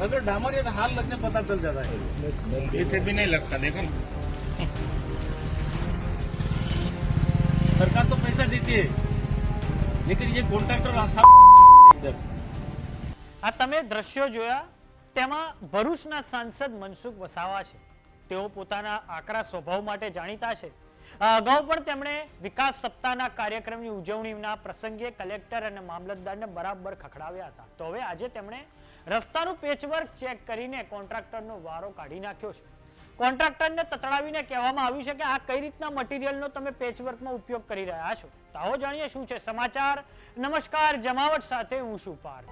अगर डामर ये तो हाल लगने पता चल जाता है इसे भी नहीं लगता देखो ना सरकार तो पैसा देती है लेकिन ये कॉन्ट्रैक्टर रास्ता इधर આ તમે દ્રશ્યો જોયા તેમાં ભરૂચના સાંસદ મનસુખ વસાવા છે તેઓ પોતાના આકરા સ્વભાવ માટે જાણીતા છે આ અગાઉ પણ તેમણે વિકાસ સપ્તાહના કાર્યક્રમની ઉજવણીના પ્રસંગે કલેક્ટર અને મામલતદારને બરાબર ખખડાવ્યા હતા. તો હવે આજે તેમણે રસ્તાનું પેચવર્ક ચેક કરીને કોન્ટ્રાક્ટરનો વારો કાઢી નાખ્યો છે. કોન્ટ્રાક્ટરને તતડાવીને કહેવામાં આવ્યું છે કે આ કઈ રીતના મટીરિયલનો તમે પેચવર્કમાં ઉપયોગ કરી રહ્યા છો? તો આવો જાણીએ શું છે સમાચાર. નમસ્કાર, જમાવટ સાથે હું શું પાર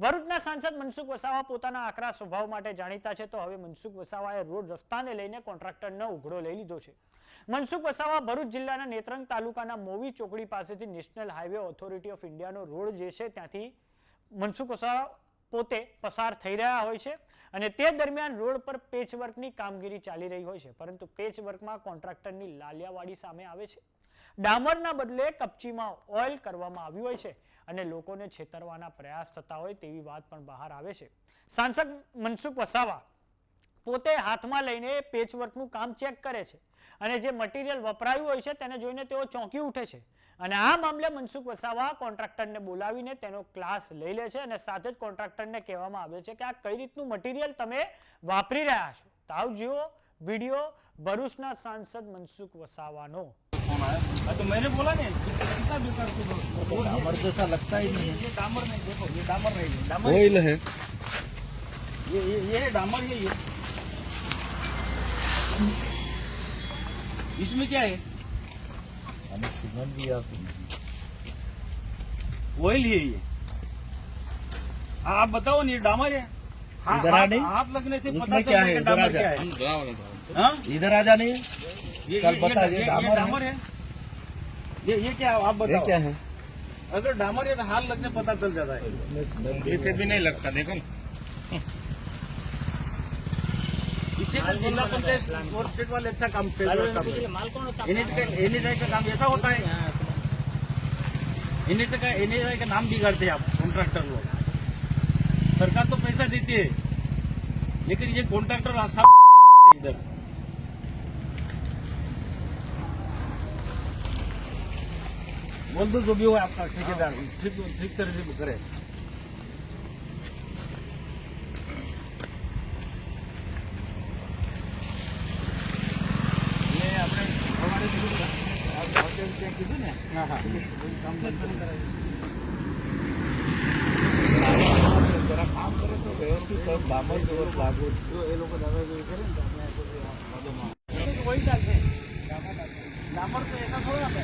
ભરૂચના સાંસદ મનસુખ વસાવા પોતાના આકરા સ્વભાવ માટે જાણીતા છે, તો હવે મનસુખ વસાવાએ રોડ રસ્તાને લઈને કોન્ટ્રાક્ટરનો ઉઘડો લઈ લીધો છે. મનસુખ વસાવા ભરૂચ જિલ્લાના નેત્રંગ તાલુકાના મોવી ચોકડી પાસેથી નેશનલ હાઈવે ઓથોરિટી ઓફ ઇન્ડિયાનો રોડ જે છે, ત્યાંથી મનસુખ વસાવા પોતે પસાર થઈ રહ્યા હોય છે અને તે દરમિયાન રોડ પર પેચવર્કની કામગીરી ચાલી રહી હોય છે, પરંતુ પેચવર્કમાં કોન્ટ્રાક્ટરની લાલિયાવાડી સામે આવે છે. ડામરના બદલે કપચીમાં ઓઇલ કરવામાં આવ્યું હોય છે અને લોકોને છેતરવાના પ્રયાસ થતા હોય તેવી વાત પણ બહાર આવે છે. સાંસદ મનસુખ વસાવા પોતે હાથમાં લઈને પેચવર્કનું કામ ચેક કરે છે અને જે મટીરિયલ વપરાયું હોય છે તેને જોઈને તેઓ ચોંકી ઉઠે છે અને આ મામલે મનસુખ વસાવા કોન્ટ્રાક્ટરને બોલાવીને તેનો ક્લાસ લઈ લે છે અને સાથે જ કોન્ટ્રાક્ટરને કહેવામાં આવે છે કે આ કઈ રીતનું મટીરિયલ તમે વાપરી રહ્યા છો? તાવ જુઓ વીડિયો, ભરૂચના સાંસદ મનસુખ વસાવાનો. हाँ, तो मैंने बोला नहीं कितना बेकार से बोल- डामर जैसा लगता ही नहीं ये डामर नहीं देखो ये डामर नहीं है। डामर ऑयल है। ये ये ये डामर ये ये इसमें क्या है? हमें भी आप ऑयल है ये हाँ। आप बताओ नहीं डामर है? हाँ, इधर आ हाथ- नहीं? हाथ लगने से पता क्या चलता है? इधर आ डामर जा। क्या है। हम ड्राव ना ड्राव हाँ? इधर आ जाने ये चल ये- बता, ये डामर है? डामर है ये ये क्या है? आप ये बताओ क्या है अगर डामर है तो हाल लगने पता चल जाता है इसमें smell भी इसे भी नहीं लगता देखो ना इससे तो जिला पंचायत और स्टेट वाले अच्छा काम कर एनएच का काम ऐसा होता है एनएच का एनएच का नाम बिगाड़ते हैं आप कॉन्ट्रैक्टर लोग सरकार तो पैसा देती है लेकिन ये कॉन्ट्रैक्टर रास्ता बनाते हैं इधर बोल दो जो भी हो आपका ठेकेदार ठीक ठीक तरह से करे ये આપણે સવારે કીધું ને, આ હોટેલ ત્યાં કીધું ને હા હા કામ બંધ કરી કરાવ્યું. जरा काम करे तो व्यवस्थित हो, डामर जो लागू જો એ લોકો દાદાગીરી કરે ને તો આપણે આ બધું આ બાજુમાં. એ તો વહી ચાલશે ડામર તો એસા થોડા है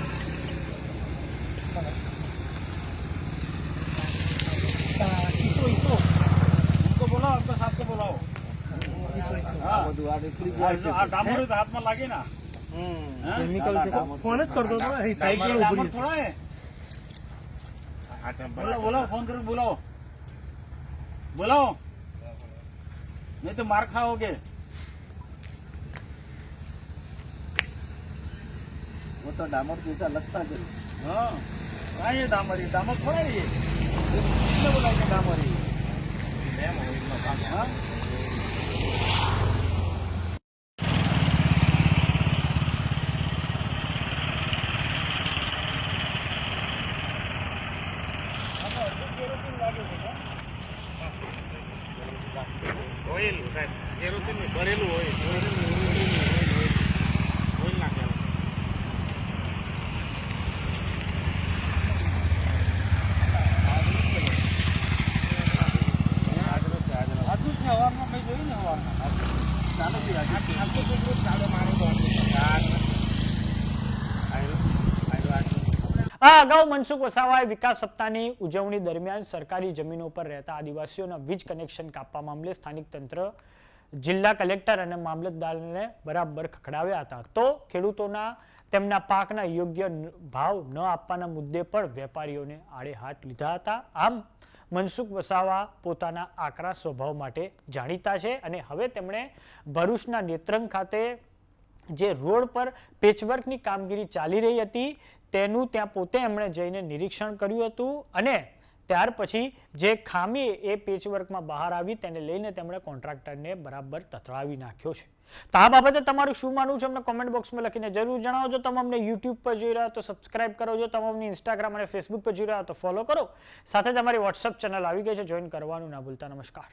ઈસો ઈસો ઈસો બોલાવો આપકો સાથ કે બોલાવો ઈસો ઈસો હા બધું આ નીકળી ગયા છે આ ડામર તો હાથમાં લાગે ના કેમિકલ છે ફોન જ કરતો તો અહીં સાયકલ ઉભરી છે થોડા હે. બોલાવો બોલાવો ફોન કરી બોલાવો બોલાવો નહીં તો માર ખાઓગે वो तो डामर जैसा लगता है हाँ ये डामर ये डामर थोड़ा ही है ઓઇલ સાહેબ. કેરોસીન ભરેલું ઓઇલ ઓઇલ નાખેલું આજનું છે હવારમાં મેં જોયું ને હવારમાં ચાલે છે આજે આખો છોકરો ચાલો મારો તો આટલું. આ અગાઉ મનસુખ વસાવાએ વિકાસ સપ્તાહની ઉજવણી દરમિયાન સરકારી જમીનો પર રહેતા આદિવાસીઓના વીજ કનેક્શન કાપવા મામલે સ્થાનિક તંત્ર, જિલ્લા કલેક્ટર અને મામલતદારને બરાબર ખખડાવ્યા હતા. તો ખેડૂતોના તેમના પાકના યોગ્ય ભાવ ન આપવાના મુદ્દે પણ વેપારીઓને આડે હાથ લીધા હતા. આમ મનસુખ વસાવા પોતાના આકરા સ્વભાવ માટે જાણીતા છે અને હવે તેમણે ભરૂચના નેત્રંગ ખાતે જે રોડ પર પેચવર્કની કામગીરી ચાલી રહી હતી, તેનું ત્યાં પોતે એમણે જઈને નિરીક્ષણ કર્યું હતું અને ત્યાર પછી જે ખામી એ પેચવર્કમાં બહાર આવી તેને લઈને તેમણે કોન્ટ્રાક્ટરને બરાબર તથડાવી નાખ્યો છે. તો આ બાબતે તમારું શું માનવું છે? અમને કોમેન્ટ બોક્સમાં લખીને જરૂર જણાવજો તમે અમને યુટ્યુબ પર જોઈ રહ્યા તો સબસ્ક્રાઇબ કરો. જો તમે અમને ઇન્સ્ટાગ્રામ અને ફેસબુક પર જોઈ રહ્યા તો ફોલો કરો. સાથે તમારી વોટ્સઅપ ચેનલ આવી ગઈ છે. જોઈન કરવાનું ના ભૂલતા. નમસ્કાર.